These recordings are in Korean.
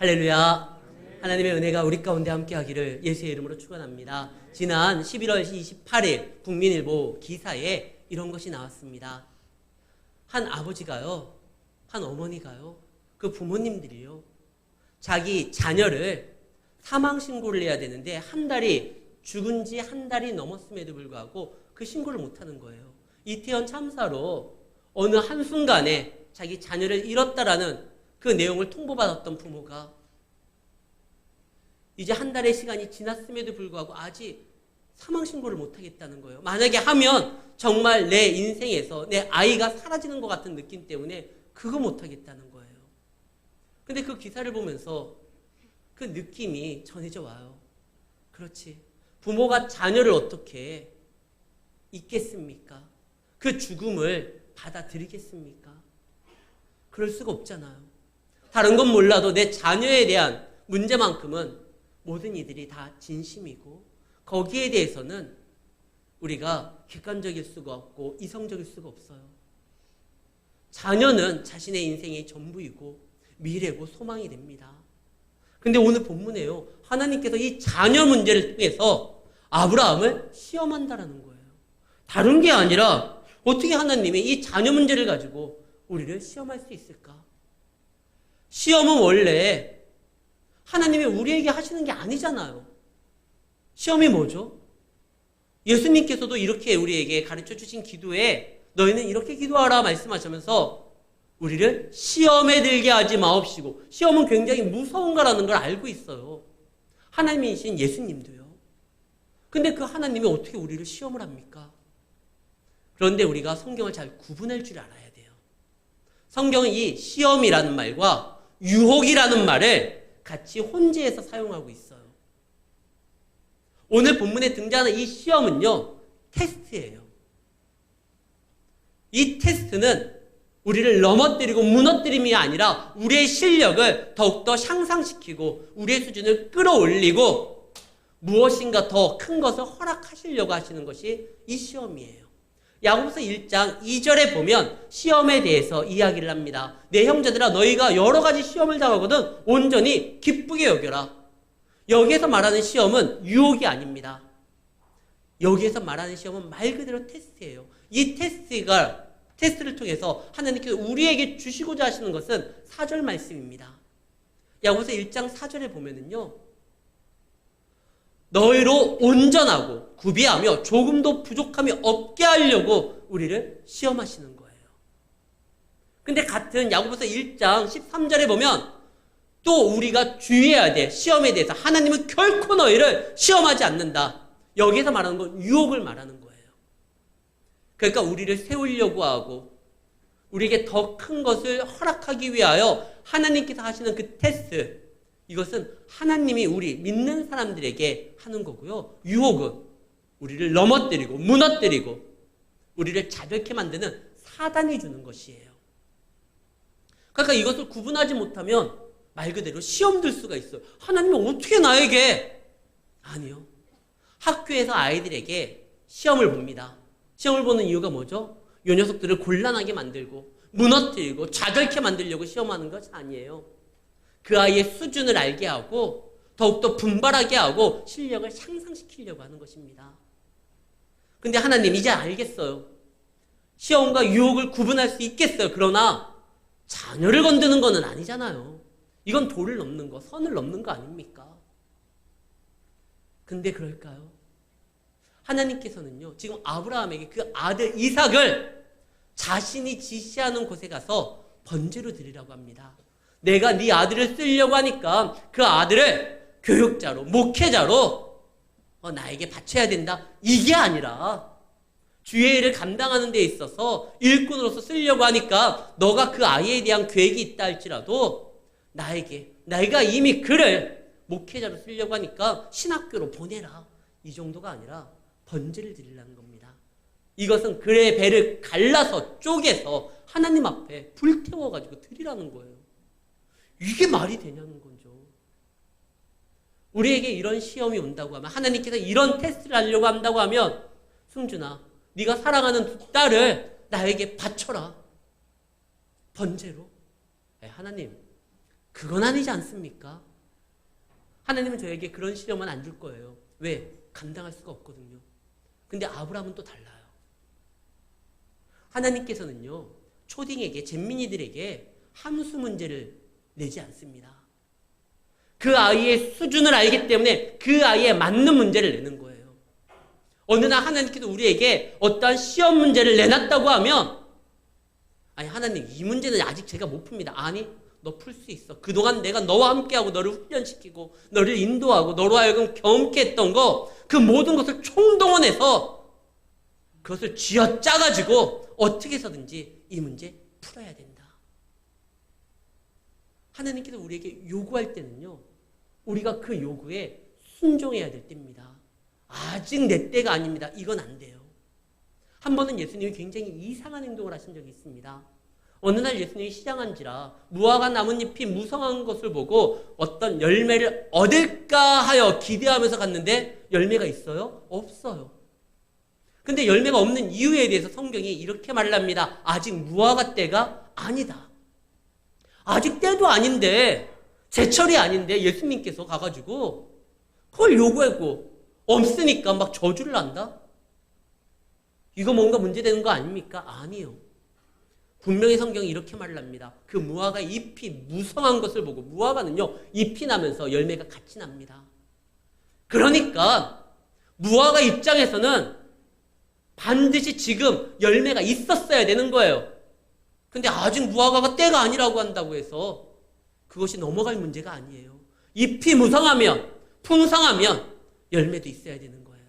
할렐루야. 하나님의 은혜가 우리 가운데 함께 하기를 예수의 이름으로 축원합니다. 지난 11월 28일 국민일보 기사에 이런 것이 나왔습니다. 한 아버지가요. 한 어머니가요. 그 부모님들이요. 자기 자녀를 사망 신고를 해야 되는데 한 달이 죽은 지 한 달이 넘었음에도 불구하고 그 신고를 못 하는 거예요. 이태원 참사로 어느 한순간에 자기 자녀를 잃었다라는 그 내용을 통보받았던 부모가 이제 한 달의 시간이 지났음에도 불구하고 아직 사망 신고를 못 하겠다는 거예요. 만약에 하면 정말 내 인생에서 내 아이가 사라지는 것 같은 느낌 때문에 그거 못 하겠다는 거예요. 근데 그 기사를 보면서 그 느낌이 전해져 와요. 그렇지. 부모가 자녀를 어떻게 잊겠습니까? 그 죽음을 받아들이겠습니까? 그럴 수가 없잖아요. 다른 건 몰라도 내 자녀에 대한 문제만큼은 모든 이들이 다 진심이고 거기에 대해서는 우리가 객관적일 수가 없고 이성적일 수가 없어요. 자녀는 자신의 인생의 전부이고 미래고 소망이 됩니다. 근데 오늘 본문에요. 하나님께서 이 자녀 문제를 통해서 아브라함을 시험한다라는 거예요. 다른 게 아니라 어떻게 하나님이 이 자녀 문제를 가지고 우리를 시험할 수 있을까? 시험은 원래 하나님이 우리에게 하시는 게 아니잖아요. 시험이 뭐죠? 예수님께서도 이렇게 우리에게 가르쳐 주신 기도에 너희는 이렇게 기도하라 말씀하시면서 우리를 시험에 들게 하지 마옵시고 시험은 굉장히 무서운 거라는 걸 알고 있어요. 하나님이신 예수님도요. 근데 그 하나님이 어떻게 우리를 시험을 합니까? 그런데 우리가 성경을 잘 구분할 줄 알아야 돼요. 성경은 이 시험이라는 말과 유혹이라는 말을 같이 혼재해서 사용하고 있어요. 오늘 본문에 등장하는 이 시험은요, 테스트예요. 이 테스트는 우리를 넘어뜨리고 무너뜨림이 아니라 우리의 실력을 더욱더 향상시키고 우리의 수준을 끌어올리고 무엇인가 더 큰 것을 허락하시려고 하시는 것이 이 시험이에요. 야고보서 1장 2절에 보면 시험에 대해서 이야기를 합니다. 내 형제들아 너희가 여러 가지 시험을 당하거든 온전히 기쁘게 여겨라. 여기에서 말하는 시험은 유혹이 아닙니다. 여기에서 말하는 시험은 말 그대로 테스트예요. 이 테스트가 테스트를 통해서 하나님께서 우리에게 주시고자 하시는 것은 사절 말씀입니다. 야고보서 1장 4절에 보면은요. 너희로 온전하고 구비하며 조금도 부족함이 없게 하려고 우리를 시험하시는 거예요. 근데 같은 야고보서 1장 13절에 보면 또 우리가 주의해야 돼. 시험에 대해서 하나님은 결코 너희를 시험하지 않는다. 여기서 말하는 건 유혹을 말하는 거예요. 그러니까 우리를 세우려고 하고 우리에게 더 큰 것을 허락하기 위하여 하나님께서 하시는 그 테스트 이것은 하나님이 우리 믿는 사람들에게 하는 거고요. 유혹은 우리를 넘어뜨리고 무너뜨리고 우리를 자백해 만드는 사단이 주는 것이에요. 그러니까 이것을 구분하지 못하면 말 그대로 시험 들 수가 있어요. 하나님이 어떻게 나에게 아니요. 학교에서 아이들에게 시험을 봅니다. 시험을 보는 이유가 뭐죠? 요 녀석들을 곤란하게 만들고 무너뜨리고 좌절케 만들려고 시험하는 것이 아니에요. 그 아이의 수준을 알게 하고 더욱더 분발하게 하고 실력을 향상시키려고 하는 것입니다. 근데 하나님 이제 알겠어요. 시험과 유혹을 구분할 수 있겠어요. 그러나 자녀를 건드는 것은 아니잖아요. 이건 도를 넘는 거, 선을 넘는 거 아닙니까? 근데 그럴까요? 하나님께서는요, 지금 아브라함에게 그 아들 이삭을 자신이 지시하는 곳에 가서 번제로 드리라고 합니다. 내가 네 아들을 쓰려고 하니까 그 아들을 교육자로, 목회자로 어, 나에게 바쳐야 된다. 이게 아니라 주의 일을 감당하는 데 있어서 일꾼으로서 쓰려고 하니까 너가 그 아이에 대한 계획이 있다 할지라도 나에게 내가 이미 그를 목회자로 쓰려고 하니까 신학교로 보내라. 이 정도가 아니라 번제를 드리라는 겁니다. 이것은 그의 배를 갈라서 쪼개서 하나님 앞에 불태워가지고 드리라는 거예요. 이게 말이 되냐는 거죠. 우리에게 이런 시험이 온다고 하면 하나님께서 이런 테스트를 하려고 한다고 하면 승준아 네가 사랑하는 두 딸을 나에게 바쳐라. 번제로. 네, 하나님 그건 아니지 않습니까? 하나님은 저에게 그런 시험은 안 줄 거예요. 왜? 감당할 수가 없거든요. 근데 아브라함은 또 달라요. 하나님께서는요, 초딩에게, 잼민이들에게 함수 문제를 내지 않습니다. 그 아이의 수준을 알기 때문에 그 아이에 맞는 문제를 내는 거예요. 어느 날 하나님께서 우리에게 어떠한 시험 문제를 내놨다고 하면, 아니, 하나님, 이 문제는 아직 제가 못 풉니다. 아니, 너 풀 수 있어. 그동안 내가 너와 함께하고 너를 훈련시키고 너를 인도하고 너로 하여금 경험케 했던 거, 그 모든 것을 총동원해서 그것을 쥐어 짜가지고 어떻게 해서든지 이 문제 풀어야 된다. 하나님께서 우리에게 요구할 때는요, 우리가 그 요구에 순종해야 될 때입니다. 아직 내 때가 아닙니다. 이건 안 돼요. 한 번은 예수님이 굉장히 이상한 행동을 하신 적이 있습니다. 어느 날 예수님이 시장한지라 무화과 나뭇잎이 무성한 것을 보고 어떤 열매를 얻을까 하여 기대하면서 갔는데 열매가 있어요? 없어요. 근데 열매가 없는 이유에 대해서 성경이 이렇게 말을 합니다. 아직 무화과 때가 아니다. 아직 때도 아닌데 제철이 아닌데 예수님께서 가가지고 그걸 요구하고 없으니까 막 저주를 한다? 이거 뭔가 문제되는 거 아닙니까? 아니요. 분명히 성경이 이렇게 말을 합니다. 그 무화과 잎이 무성한 것을 보고 무화과는요 잎이 나면서 열매가 같이 납니다. 그러니까 무화과 입장에서는 반드시 지금 열매가 있었어야 되는 거예요. 근데 아직 무화과가 때가 아니라고 한다고 해서 그것이 넘어갈 문제가 아니에요. 잎이 무성하면 풍성하면 열매도 있어야 되는 거예요.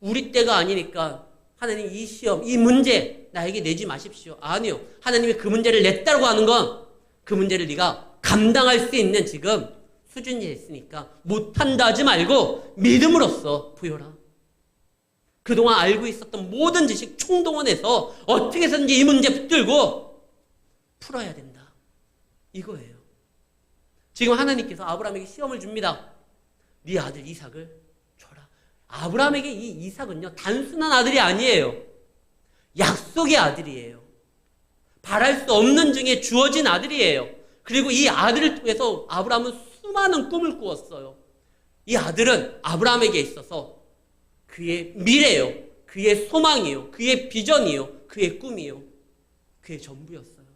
우리 때가 아니니까 하나님 이 시험, 이 문제 나에게 내지 마십시오. 아니요. 하나님이 그 문제를 냈다고 하는 건 그 문제를 네가 감당할 수 있는 지금 수준이 됐으니까 못한다 하지 말고 믿음으로써 부여라. 그동안 알고 있었던 모든 지식 총동원해서 어떻게 해서든지 이 문제 붙들고 풀어야 된다. 이거예요. 지금 하나님께서 아브라함에게 시험을 줍니다. 네 아들 이삭을 줘라. 아브라함에게 이 이삭은요 단순한 아들이 아니에요. 약속의 아들이에요. 바랄 수 없는 중에 주어진 아들이에요. 그리고 이 아들을 통해서 아브라함은 수많은 꿈을 꾸었어요. 이 아들은 아브라함에게 있어서 그의 미래요, 그의 소망이요, 그의 비전이요, 그의 꿈이요, 그의 전부였어요.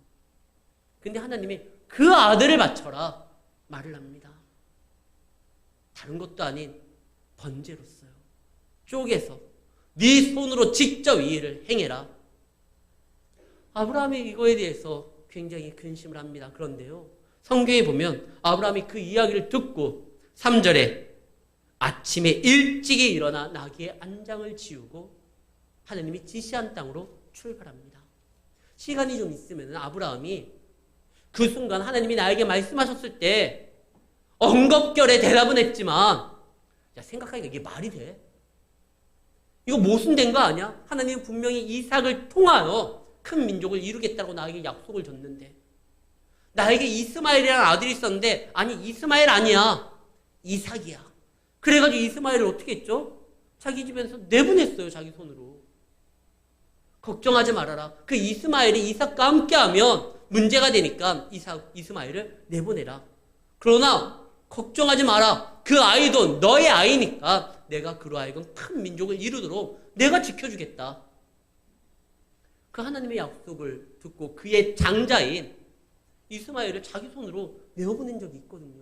근데 하나님이 그 아들을 바쳐라 말을 합니다. 다른 것도 아닌 번제로 써요. 쪼개서 네 손으로 직접 이 일을 행해라. 아브라함이 이거에 대해서 굉장히 근심을 합니다. 그런데요. 성경에 보면 아브라함이 그 이야기를 듣고 3절에 아침에 일찍이 일어나 나귀의 안장을 지우고 하나님이 지시한 땅으로 출발합니다. 시간이 좀 있으면 아브라함이 그 순간 하나님이 나에게 말씀하셨을 때 엉겁결에 대답은 했지만 야 생각하니까 이게 말이 돼? 이거 모순된 거 아니야? 하나님 분명히 이삭을 통하여 큰 민족을 이루겠다고 나에게 약속을 줬는데 나에게 이스마엘이라는 아들이 있었는데 아니 이스마엘 아니야 이삭이야 그래가지고 이스마엘을 어떻게 했죠? 자기 집에서 내보냈어요 자기 손으로. 걱정하지 말아라. 그 이스마엘이 이삭과 함께하면 문제가 되니까 이삭 이스마엘을 내보내라. 그러나 걱정하지 마라. 그 아이도 너의 아이니까 내가 그로 하여금 큰 민족을 이루도록 내가 지켜주겠다. 그 하나님의 약속을 듣고 그의 장자인 이스마엘을 자기 손으로 내어보낸 적이 있거든요.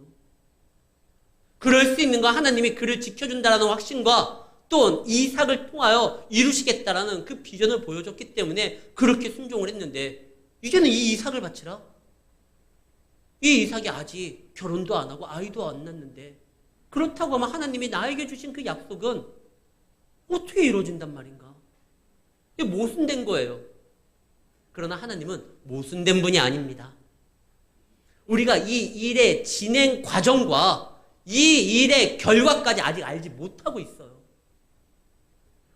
그럴 수 있는 건 하나님이 그를 지켜준다라는 확신과 또 이삭을 통하여 이루시겠다라는 그 비전을 보여줬기 때문에 그렇게 순종을 했는데 이제는 이 이삭을 바치라. 이 이삭이 아직 결혼도 안 하고 아이도 안 낳는데 그렇다고 하면 하나님이 나에게 주신 그 약속은 어떻게 이루어진단 말인가? 이게 모순된 거예요. 그러나 하나님은 모순된 분이 아닙니다. 우리가 이 일의 진행 과정과 이 일의 결과까지 아직 알지 못하고 있어요.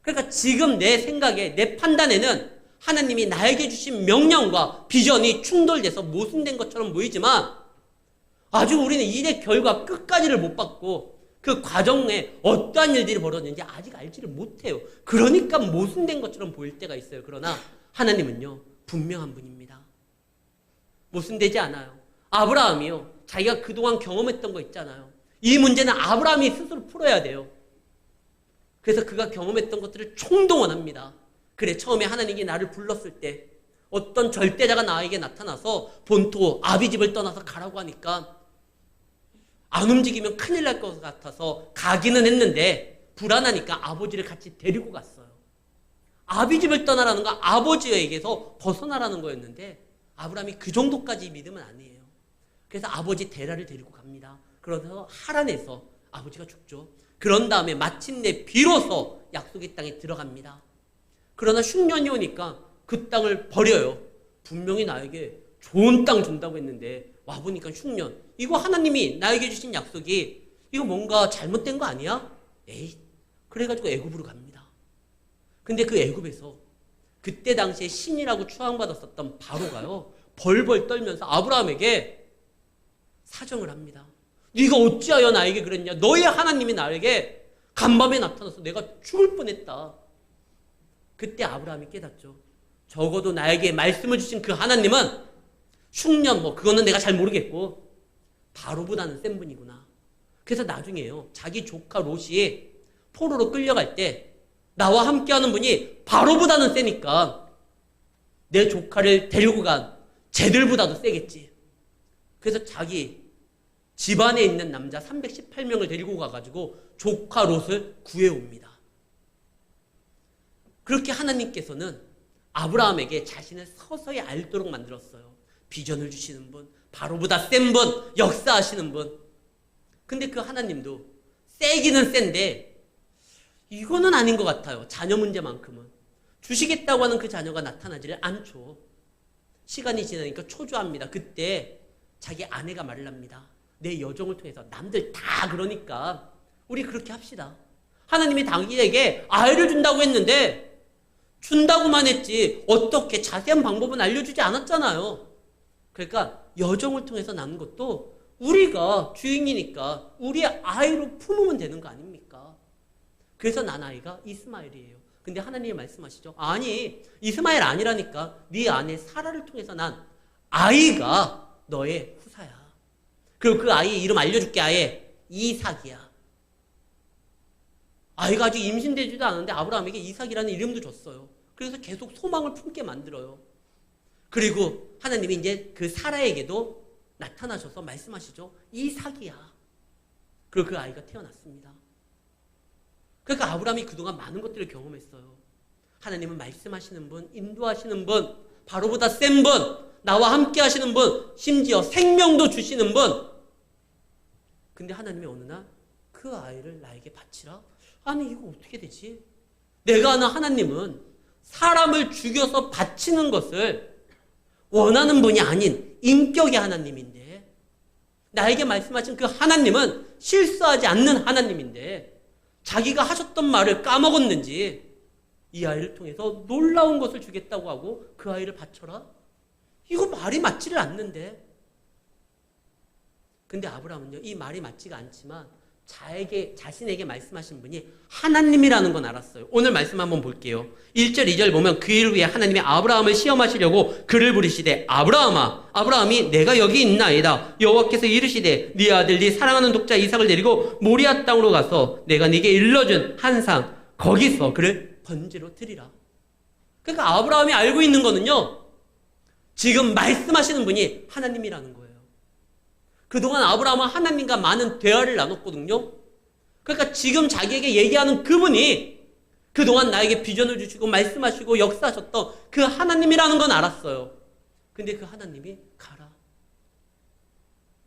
그러니까 지금 내 생각에, 내 판단에는 하나님이 나에게 주신 명령과 비전이 충돌돼서 모순된 것처럼 보이지만 아직 우리는 일의 결과 끝까지를 못 봤고 그 과정에 어떠한 일들이 벌어졌는지 아직 알지를 못해요. 그러니까 모순된 것처럼 보일 때가 있어요. 그러나 하나님은요, 분명한 분입니다. 모순되지 않아요. 아브라함이요. 자기가 그동안 경험했던 거 있잖아요. 이 문제는 아브라함이 스스로 풀어야 돼요. 그래서 그가 경험했던 것들을 총동원합니다. 그래, 처음에 하나님이 나를 불렀을 때 어떤 절대자가 나에게 나타나서 본토 아비 집을 떠나서 가라고 하니까 안 움직이면 큰일 날 것 같아서 가기는 했는데 불안하니까 아버지를 같이 데리고 갔어요. 아비 집을 떠나라는 건 아버지에게서 벗어나라는 거였는데 아브라함이 그 정도까지 믿으면 아니에요. 그래서 아버지 데라를 데리고 갑니다. 그러면서 하란에서 아버지가 죽죠. 그런 다음에 마침내 비로소 약속의 땅에 들어갑니다. 그러나 흉년이 오니까 그 땅을 버려요. 분명히 나에게 좋은 땅 준다고 했는데 와보니까 흉년. 이거 하나님이 나에게 주신 약속이 이거 뭔가 잘못된 거 아니야? 에이. 그래가지고 애굽으로 갑니다. 근데 그 애굽에서 그때 당시에 신이라고 추앙받았었던 바로가요. 벌벌 떨면서 아브라함에게 사정을 합니다. 네가 어찌하여 나에게 그랬냐? 너의 하나님이 나에게 간밤에 나타나서 내가 죽을 뻔했다. 그때 아브라함이 깨닫죠. 적어도 나에게 말씀을 주신 그 하나님은 흉년 뭐 그거는 내가 잘 모르겠고 바로보다는 센 분이구나. 그래서 나중에요. 자기 조카 롯이 포로로 끌려갈 때 나와 함께하는 분이 바로보다는 세니까 내 조카를 데리고 간 쟤들보다도 세겠지. 그래서 자기 집안에 있는 남자 318명을 데리고 가가지고 조카 롯을 구해옵니다. 그렇게 하나님께서는 아브라함에게 자신을 서서히 알도록 만들었어요. 비전을 주시는 분, 바로보다 센 분, 역사하시는 분. 근데 그 하나님도 세기는 센데 이거는 아닌 것 같아요. 자녀 문제만큼은. 주시겠다고 하는 그 자녀가 나타나지를 않죠. 시간이 지나니까 초조합니다. 그때 자기 아내가 말을 합니다. 내 여정을 통해서 남들 다 그러니까 우리 그렇게 합시다. 하나님이 당신에게 아이를 준다고 했는데 준다고만 했지 어떻게 자세한 방법은 알려주지 않았잖아요. 그러니까 여정을 통해서 낳는 것도 우리가 주인이니까 우리의 아이로 품으면 되는 거 아닙니까? 그래서 난 아이가 이스마엘이에요. 근데 하나님이 말씀하시죠. 아니 이스마엘 아니라니까 네 아내 사라를 통해서 난 아이가 너의. 그리고 그 아이 이름 알려줄게 아예 이삭이야. 아이가 아직 임신되지도 않은데 아브라함에게 이삭이라는 이름도 줬어요. 그래서 계속 소망을 품게 만들어요. 그리고 하나님이 이제 그 사라에게도 나타나셔서 말씀하시죠. 이삭이야. 그리고 그 아이가 태어났습니다. 그러니까 아브라함이 그동안 많은 것들을 경험했어요. 하나님은 말씀하시는 분, 인도하시는 분, 바로보다 센 분, 나와 함께 하시는 분, 심지어 생명도 주시는 분. 근데 하나님이 어느 날 그 아이를 나에게 바치라? 아니, 이거 어떻게 되지? 내가 아는 하나님은 사람을 죽여서 바치는 것을 원하는 분이 아닌 인격의 하나님인데, 나에게 말씀하신 그 하나님은 실수하지 않는 하나님인데, 자기가 하셨던 말을 까먹었는지, 이 아이를 통해서 놀라운 것을 주겠다고 하고 그 아이를 바쳐라? 이거 말이 맞지를 않는데. 근데 아브라함은요, 이 말이 맞지가 않지만 자에게, 자신에게 말씀하신 분이 하나님이라는 건 알았어요. 오늘 말씀 한번 볼게요. 1절, 2절 보면 그 일을 위해 하나님이 아브라함을 시험하시려고 그를 부르시되 아브라함아, 아브라함이 내가 여기 있나이다. 여호와께서 이르시되 네 아들, 네 사랑하는 독자 이삭을 데리고 모리아 땅으로 가서 내가 네게 일러준 한상 거기서 그를 번제로 드리라. 그러니까 아브라함이 알고 있는 거는요. 지금 말씀하시는 분이 하나님이라는 거예요. 그동안 아브라함은 하나님과 많은 대화를 나눴거든요. 그러니까 지금 자기에게 얘기하는 그분이 그동안 나에게 비전을 주시고 말씀하시고 역사하셨던 그 하나님이라는 건 알았어요. 근데 그 하나님이 가라.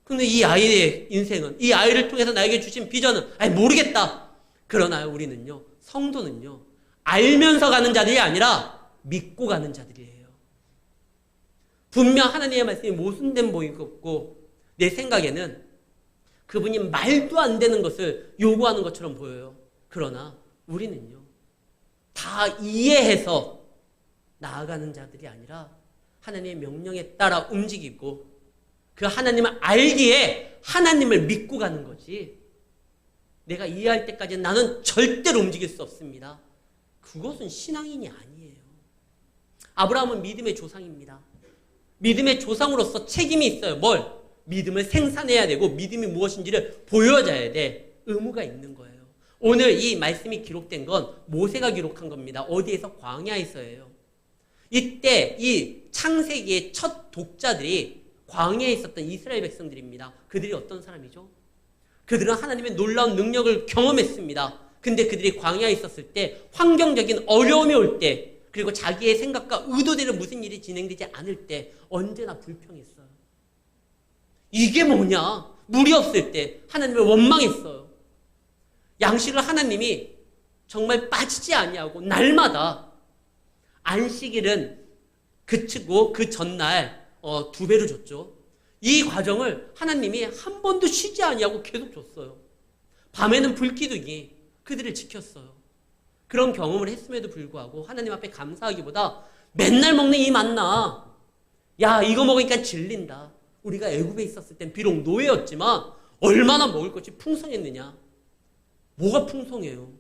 근데 이 아이의 인생은, 이 아이를 통해서 나에게 주신 비전은, 아니, 모르겠다. 그러나 우리는요, 성도는요, 알면서 가는 자들이 아니라 믿고 가는 자들이에요. 분명 하나님의 말씀이 모순된 보이고, 내 생각에는 그분이 말도 안 되는 것을 요구하는 것처럼 보여요. 그러나 우리는요, 다 이해해서 나아가는 자들이 아니라 하나님의 명령에 따라 움직이고 그 하나님을 알기에 하나님을 믿고 가는 거지. 내가 이해할 때까지 나는 절대로 움직일 수 없습니다. 그것은 신앙인이 아니에요. 아브라함은 믿음의 조상입니다. 믿음의 조상으로서 책임이 있어요. 뭘? 믿음을 생산해야 되고 믿음이 무엇인지를 보여줘야 돼. 의무가 있는 거예요. 오늘 이 말씀이 기록된 건 모세가 기록한 겁니다. 어디에서 광야에서예요. 이때 이 창세기의 첫 독자들이 광야에 있었던 이스라엘 백성들입니다. 그들이 어떤 사람이죠? 그들은 하나님의 놀라운 능력을 경험했습니다. 근데 그들이 광야에 있었을 때 환경적인 어려움이 올 때 그리고 자기의 생각과 의도대로 무슨 일이 진행되지 않을 때 언제나 불평했어요. 이게 뭐냐? 물이 없을 때 하나님을 원망했어요. 양식을 하나님이 정말 빠지지 아니하고 날마다 안식일은 그치고 그 전날 어, 두 배로 줬죠. 이 과정을 하나님이 한 번도 쉬지 아니하고 계속 줬어요. 밤에는 불기둥이 그들을 지켰어요. 그런 경험을 했음에도 불구하고 하나님 앞에 감사하기보다 맨날 먹는 이 만나 야 이거 먹으니까 질린다. 우리가 애굽에 있었을 땐 비록 노예였지만 얼마나 먹을 것이 풍성했느냐. 뭐가 풍성해요?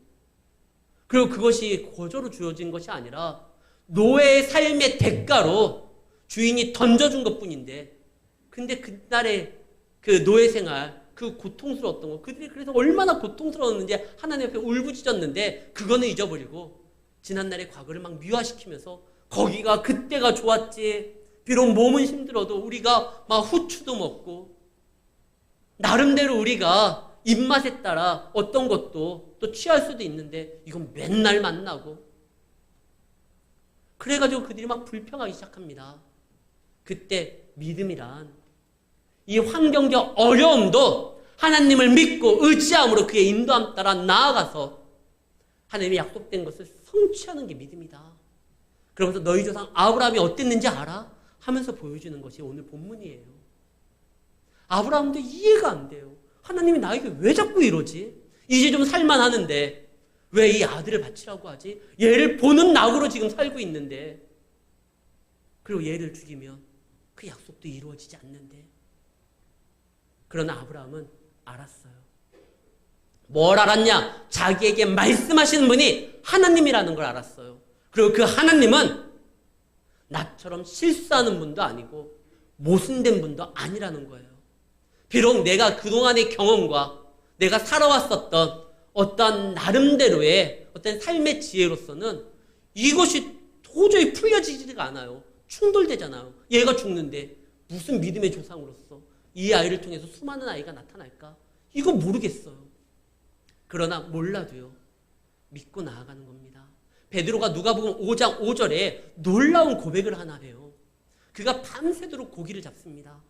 그리고 그것이 거저로 주어진 것이 아니라 노예의 삶의 대가로 주인이 던져준 것 뿐인데 근데 그날의 그 노예 생활 그 고통스러웠던 거 그들이 그래서 얼마나 고통스러웠는지 하나님 앞에 울부짖었는데 그거는 잊어버리고 지난날의 과거를 막 미화시키면서 거기가 그때가 좋았지 비록 몸은 힘들어도 우리가 막 후추도 먹고 나름대로 우리가 입맛에 따라 어떤 것도 또 취할 수도 있는데 이건 맨날 만나고 그래가지고 그들이 막 불평하기 시작합니다. 그때 믿음이란 이 환경적 어려움도 하나님을 믿고 의지함으로 그의 인도함 따라 나아가서 하나님의 약속된 것을 성취하는 게 믿음이다. 그러면서 너희 조상 아브라함이 어땠는지 알아? 하면서 보여주는 것이 오늘 본문이에요. 아브라함도 이해가 안 돼요. 하나님이 나에게 왜 자꾸 이러지? 이제 좀 살만 하는데 왜 이 아들을 바치라고 하지? 얘를 보는 낙으로 지금 살고 있는데 그리고 얘를 죽이면 그 약속도 이루어지지 않는데 그러나 아브라함은 알았어요. 뭘 알았냐? 자기에게 말씀하시는 분이 하나님이라는 걸 알았어요. 그리고 그 하나님은 나처럼 실수하는 분도 아니고 모순된 분도 아니라는 거예요. 비록 내가 그동안의 경험과 내가 살아왔었던 어떤 나름대로의 어떤 삶의 지혜로서는 이것이 도저히 풀려지지가 않아요. 충돌되잖아요. 얘가 죽는데 무슨 믿음의 조상으로서 이 아이를 통해서 수많은 아이가 나타날까? 이거 모르겠어요. 그러나 몰라도요. 믿고 나아가는 겁니다. 베드로가 누가복음 5장 5절에 놀라운 고백을 하나 해요. 그가 밤새도록 고기를 잡습니다.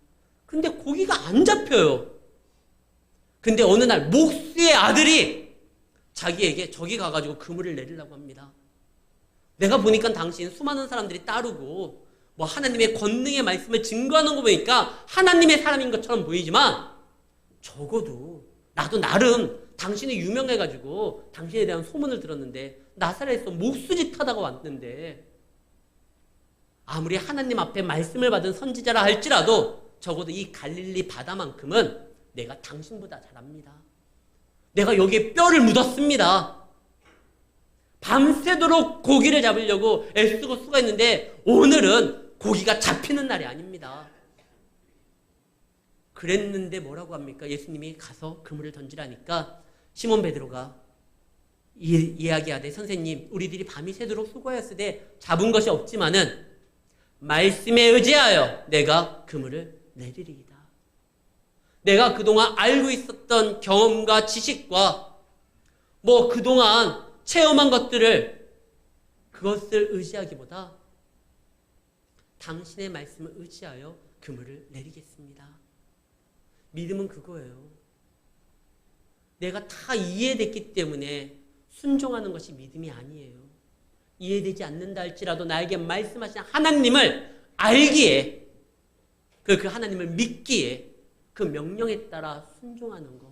근데 고기가 안 잡혀요. 근데 어느 날 목수의 아들이 자기에게 저기 가가지고 그물을 내리려고 합니다. 내가 보니까 당신 수많은 사람들이 따르고 뭐 하나님의 권능의 말씀을 증거하는 거 보니까 하나님의 사람인 것처럼 보이지만 적어도 나도 나름 당신이 유명해가지고 당신에 대한 소문을 들었는데 나사렛에서 목수짓 하다가 왔는데 아무리 하나님 앞에 말씀을 받은 선지자라 할지라도 적어도 이 갈릴리 바다만큼은 내가 당신보다 잘합니다. 내가 여기에 뼈를 묻었습니다. 밤새도록 고기를 잡으려고 애쓰고 수고했는데 오늘은 고기가 잡히는 날이 아닙니다. 그랬는데 뭐라고 합니까? 예수님이 가서 그물을 던지라니까 시몬 베드로가 이, 이야기하되 선생님 우리들이 밤이 새도록 수고하였으되 잡은 것이 없지만은 말씀에 의지하여 내가 그물을 내리리이다. 내가 그동안 알고 있었던 경험과 지식과 뭐 그동안 체험한 것들을 그것을 의지하기보다 당신의 말씀을 의지하여 그물을 내리겠습니다. 믿음은 그거예요. 내가 다 이해됐기 때문에 순종하는 것이 믿음이 아니에요. 이해되지 않는다 할지라도 나에게 말씀하신 하나님을 알기에 그, 그 하나님을 믿기에 그 명령에 따라 순종하는 것.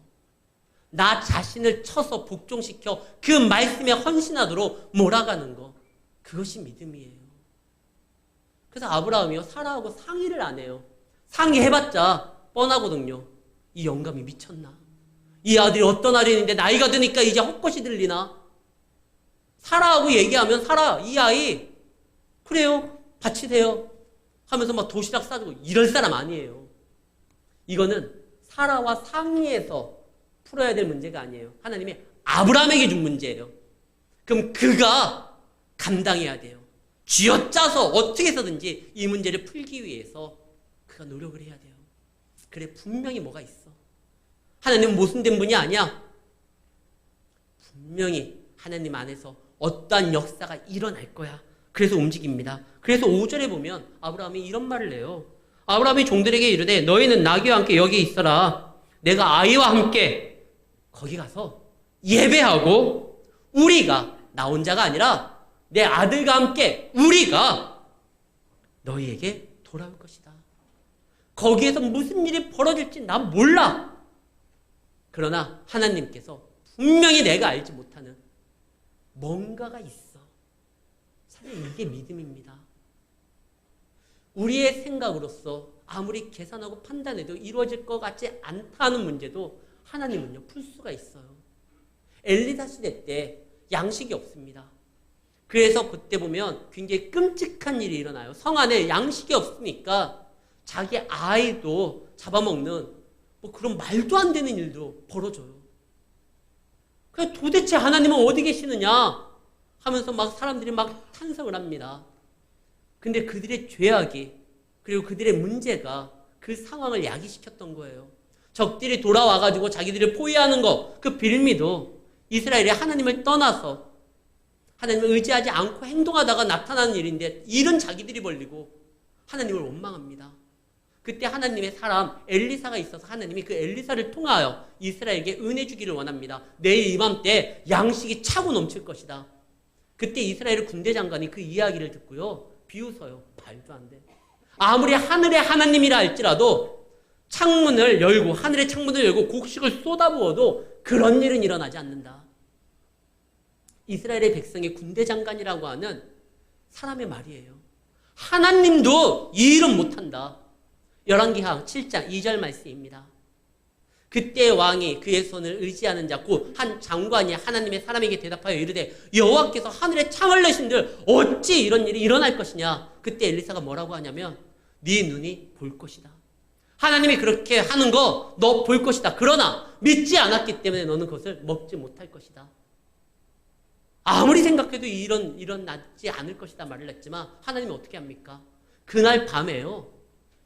나 자신을 쳐서 복종시켜 그 말씀에 헌신하도록 몰아가는 것. 그것이 믿음이에요. 그래서 아브라함이요, 사라하고 상의를 안 해요. 상의해봤자 뻔하거든요. 이 영감이 미쳤나? 이 아들이 어떤 아들인데 나이가 드니까 이제 헛것이 들리나? 사라하고 얘기하면 사라, 이 아이, 그래요, 바치세요. 하면서 막 도시락 싸주고 이럴 사람 아니에요. 이거는 사라와 상의해서 풀어야 될 문제가 아니에요. 하나님이 아브라함에게 준 문제예요. 그럼 그가 감당해야 돼요. 쥐어짜서 어떻게 해서든지 이 문제를 풀기 위해서 그가 노력을 해야 돼요. 그래 분명히 뭐가 있어. 하나님은 모순된 분이 아니야. 분명히 하나님 안에서 어떠한 역사가 일어날 거야. 그래서 움직입니다. 그래서 5절에 보면 아브라함이 이런 말을 해요. 아브라함이 종들에게 이르되 너희는 나귀와 함께 여기 있어라. 내가 아이와 함께 거기 가서 예배하고 우리가 나 혼자가 아니라 내 아들과 함께 우리가 너희에게 돌아올 것이다. 거기에서 무슨 일이 벌어질지 난 몰라. 그러나 하나님께서 분명히 내가 알지 못하는 뭔가가 있어. 사실 이게 믿음입니다. 우리의 생각으로서 아무리 계산하고 판단해도 이루어질 것 같지 않다는 문제도 하나님은요, 풀 수가 있어요. 엘리사 시대 때 양식이 없습니다. 그래서 그때 보면 굉장히 끔찍한 일이 일어나요. 성 안에 양식이 없으니까 자기 아이도 잡아먹는 뭐 그런 말도 안 되는 일도 벌어져요. 그래 도대체 하나님은 어디 계시느냐 하면서 막 사람들이 막 찬성을 합니다. 근데 그들의 죄악이 그리고 그들의 문제가 그 상황을 야기시켰던 거예요. 적들이 돌아와 가지고 자기들을 포위하는 거, 그 빌미도 이스라엘이 하나님을 떠나서 하나님을 의지하지 않고 행동하다가 나타나는 일인데 일은 자기들이 벌리고 하나님을 원망합니다. 그때 하나님의 사람 엘리사가 있어서 하나님이 그 엘리사를 통하여 이스라엘에게 은혜 주기를 원합니다. 내일 이맘때 양식이 차고 넘칠 것이다. 그때 이스라엘 군대 장관이 그 이야기를 듣고요. 비웃어요. 말도 안 돼. 아무리 하늘의 하나님이라 할지라도 창문을 열고 하늘의 창문을 열고 곡식을 쏟아부어도 그런 일은 일어나지 않는다. 이스라엘의 백성의 군대 장관이라고 하는 사람의 말이에요. 하나님도 이 일은 못한다. 열왕기하 7장 2절 말씀입니다. 그때 왕이 그의 손을 의지하는 자 곧 한 장관이 하나님의 사람에게 대답하여 이르되 여호와께서 하늘에 창을 내신들 어찌 이런 일이 일어날 것이냐? 그때 엘리사가 뭐라고 하냐면 네 눈이 볼 것이다. 하나님이 그렇게 하는 거 너 볼 것이다. 그러나 믿지 않았기 때문에 너는 그것을 먹지 못할 것이다. 아무리 생각해도 이런 이런 낫지 않을 것이다 말을 했지만 하나님이 어떻게 합니까? 그날 밤에요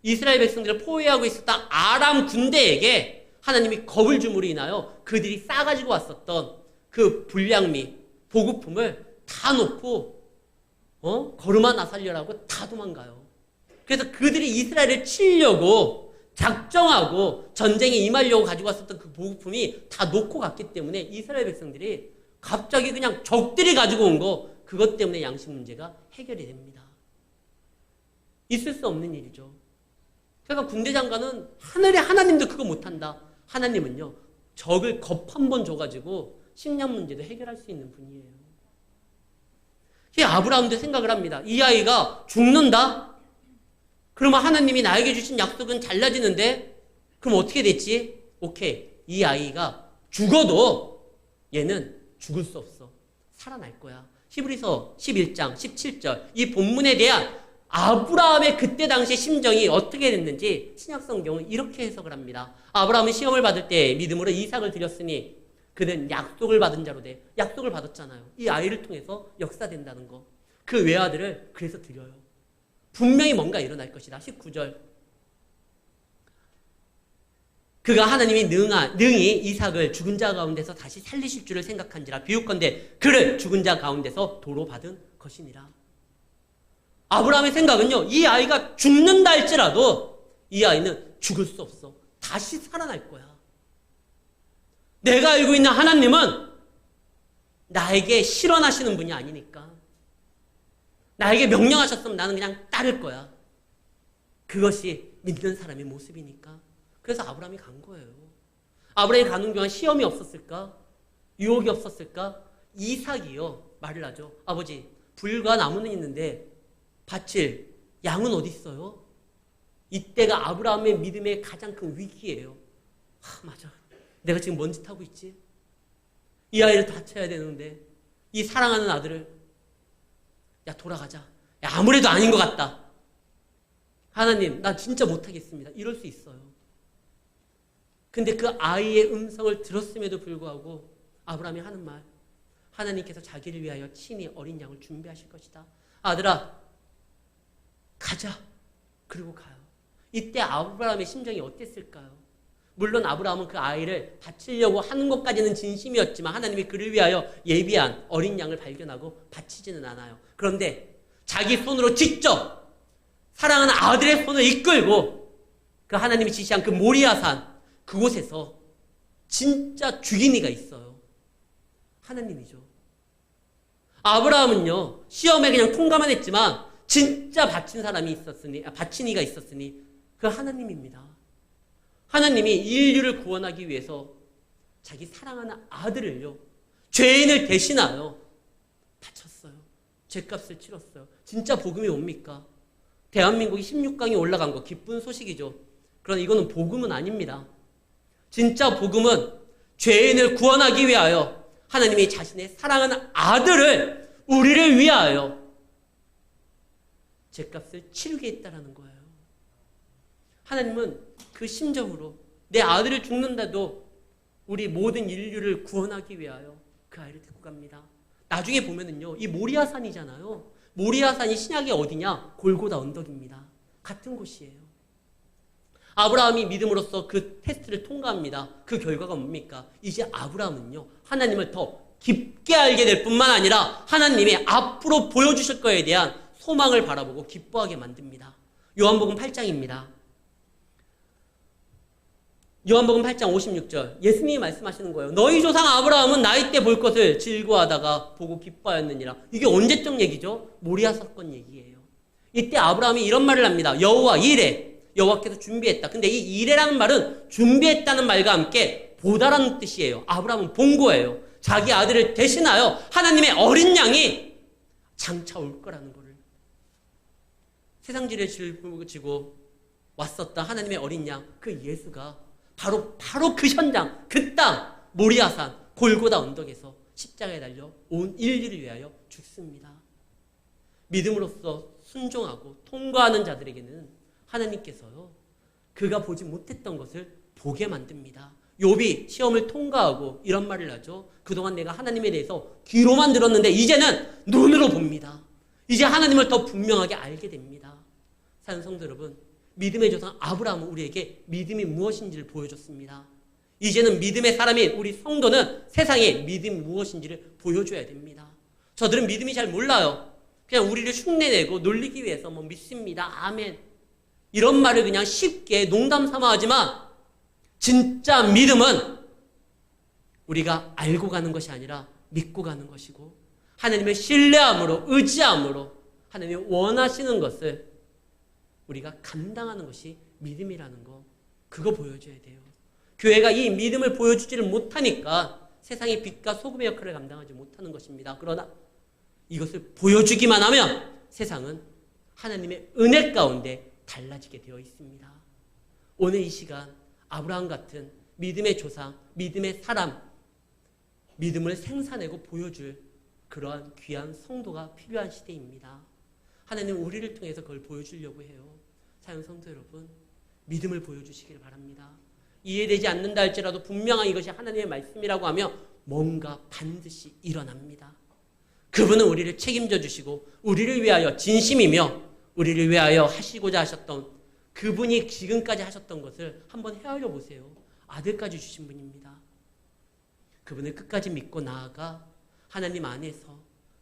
이스라엘 백성들을 포위하고 있었던 아람 군대에게 하나님이 겁을 줌으로 인하여 그들이 싸가지고 왔었던 그 불량미, 보급품을 다 놓고, 어? 걸음아 나살려라고 다 도망가요. 그래서 그들이 이스라엘을 치려고 작정하고 전쟁에 임하려고 가지고 왔었던 그 보급품이 다 놓고 갔기 때문에 이스라엘 백성들이 갑자기 그냥 적들이 가지고 온 거, 그것 때문에 양식 문제가 해결이 됩니다. 있을 수 없는 일이죠. 그러니까 군대 장관은 하늘의 하나님도 그거 못한다. 하나님은요, 적을 겁 한 번 줘가지고 식량 문제도 해결할 수 있는 분이에요. 이 아브라함도 생각을 합니다. 이 아이가 죽는다? 그러면 하나님이 나에게 주신 약속은 잘라지는데? 그럼 어떻게 됐지? 오케이. 이 아이가 죽어도 얘는 죽을 수 없어. 살아날 거야. 히브리서 11장 17절. 이 본문에 대한 아브라함의 그때 당시 심정이 어떻게 됐는지 신약 성경은 이렇게 해석을 합니다. 아브라함은 시험을 받을 때 믿음으로 이삭을 드렸으니 그는 약속을 받은 자로 돼. 약속을 받았잖아요. 이 아이를 통해서 역사된다는 거. 그 외아들을 그래서 드려요. 분명히 뭔가 일어날 것이다. 19절. 그가 하나님이 능하, 능히 이삭을 죽은 자 가운데서 다시 살리실 줄을 생각한지라 비웃건대 그를 죽은 자 가운데서 도로 받은 것이니라. 아브라함의 생각은요, 이 아이가 죽는다 할지라도 이 아이는 죽을 수 없어. 다시 살아날 거야. 내가 알고 있는 하나님은 나에게 실현하시는 분이 아니니까. 나에게 명령하셨으면 나는 그냥 따를 거야. 그것이 믿는 사람의 모습이니까. 그래서 아브라함이 간 거예요. 아브라함이 가는 동안 시험이 없었을까? 유혹이 없었을까? 이삭이요. 말을 하죠. 아버지, 불과 나무는 있는데 바칠 양은 어디 있어요? 이때가 아브라함의 믿음의 가장 큰 위기예요. 아, 맞아. 내가 지금 뭔 짓 하고 있지? 이 아이를 다쳐야 되는데 이 사랑하는 아들을 야 돌아가자. 야, 아무래도 아닌 것 같다. 하나님, 나 진짜 못하겠습니다. 이럴 수 있어요. 근데 그 아이의 음성을 들었음에도 불구하고 아브라함이 하는 말 하나님께서 자기를 위하여 친히 어린 양을 준비하실 것이다. 아들아 가자. 그리고 가요. 이때 아브라함의 심정이 어땠을까요? 물론 아브라함은 그 아이를 바치려고 하는 것까지는 진심이었지만 하나님이 그를 위하여 예비한 어린 양을 발견하고 바치지는 않아요. 그런데 자기 손으로 직접 사랑하는 아들의 손을 이끌고 그 하나님이 지시한 그 모리아산 그곳에서 진짜 죽인 이가 있어요. 하나님이죠. 아브라함은요 시험에 그냥 통과만 했지만 진짜 바친 사람이 있었으니 아, 바친 이가 있었으니 그 하나님입니다. 하나님이 인류를 구원하기 위해서 자기 사랑하는 아들을요 죄인을 대신하여 바쳤어요. 죄값을 치렀어요. 진짜 복음이 뭡니까? 대한민국이 16강에 올라간 거 기쁜 소식이죠. 그러나 이거는 복음은 아닙니다. 진짜 복음은 죄인을 구원하기 위하여 하나님이 자신의 사랑하는 아들을 우리를 위하여 죄값을 치르게 했다라는 거예요. 하나님은 그 심정으로 내 아들을 죽는다도 우리 모든 인류를 구원하기 위하여 그 아이를 데리고 갑니다. 나중에 보면은요, 이 모리아산이잖아요. 모리아산이 신약이 어디냐? 골고다 언덕입니다. 같은 곳이에요. 아브라함이 믿음으로써 그 테스트를 통과합니다. 그 결과가 뭡니까? 이제 아브라함은요, 하나님을 더 깊게 알게 될 뿐만 아니라 하나님이 앞으로 보여주실 거에 대한 소망을 바라보고 기뻐하게 만듭니다. 요한복음 8장입니다. 요한복음 8장 56절 예수님이 말씀하시는 거예요. 너희 조상 아브라함은 나이 때 볼 것을 즐거워하다가 보고 기뻐하였느니라. 이게 언제적 얘기죠? 모리아 사건 얘기예요. 이때 아브라함이 이런 말을 합니다. 여호와 이래 여호와께서 준비했다. 근데 이 이래라는 말은 준비했다는 말과 함께 보다라는 뜻이에요. 아브라함은 본 거예요. 자기 아들을 대신하여 하나님의 어린 양이 장차 올 거라는 거를 세상지를 짊어지고 왔었다 하나님의 어린 양 그 예수가 바로 바로 그 현장 그 땅 모리아산 골고다 언덕에서 십자가에 달려 온 인류를 위하여 죽습니다. 믿음으로써 순종하고 통과하는 자들에게는 하나님께서요 그가 보지 못했던 것을 보게 만듭니다. 욥이 시험을 통과하고 이런 말을 하죠. 그동안 내가 하나님에 대해서 귀로만 들었는데 이제는 눈으로 봅니다. 이제 하나님을 더 분명하게 알게 됩니다. 사는 성도 여러분, 믿음의 조상 아브라함은 우리에게 믿음이 무엇인지를 보여줬습니다. 이제는 믿음의 사람인 우리 성도는 세상에 믿음이 무엇인지를 보여줘야 됩니다. 저들은 믿음이 잘 몰라요. 그냥 우리를 흉내내고 놀리기 위해서 뭐 믿습니다. 아멘. 이런 말을 그냥 쉽게 농담 삼아 하지만 진짜 믿음은 우리가 알고 가는 것이 아니라 믿고 가는 것이고 하나님을 신뢰함으로 의지함으로 하나님이 원하시는 것을 우리가 감당하는 것이 믿음이라는 거 그거 보여줘야 돼요. 교회가 이 믿음을 보여주지를 못하니까 세상의 빛과 소금의 역할을 감당하지 못하는 것입니다. 그러나 이것을 보여주기만 하면 세상은 하나님의 은혜 가운데 달라지게 되어 있습니다. 오늘 이 시간 아브라함 같은 믿음의 조상, 믿음의 사람, 믿음을 생산하고 보여줄 그러한 귀한 성도가 필요한 시대입니다. 하나님 우리를 통해서 그걸 보여주려고 해요. 사연 성도 여러분, 믿음을 보여주시길 바랍니다. 이해되지 않는다 할지라도 분명한 이것이 하나님의 말씀이라고 하며 뭔가 반드시 일어납니다. 그분은 우리를 책임져 주시고 우리를 위하여 진심이며 우리를 위하여 하시고자 하셨던 그분이 지금까지 하셨던 것을 한번 헤아려 보세요. 아들까지 주신 분입니다. 그분을 끝까지 믿고 나아가 하나님 안에서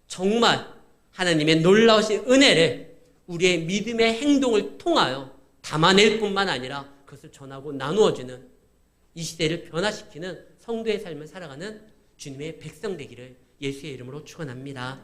정말 하나님의 놀라우신 은혜를 우리의 믿음의 행동을 통하여 담아낼 뿐만 아니라 그것을 전하고 나누어주는 이 시대를 변화시키는 성도의 삶을 살아가는 주님의 백성 되기를 예수의 이름으로 축원합니다.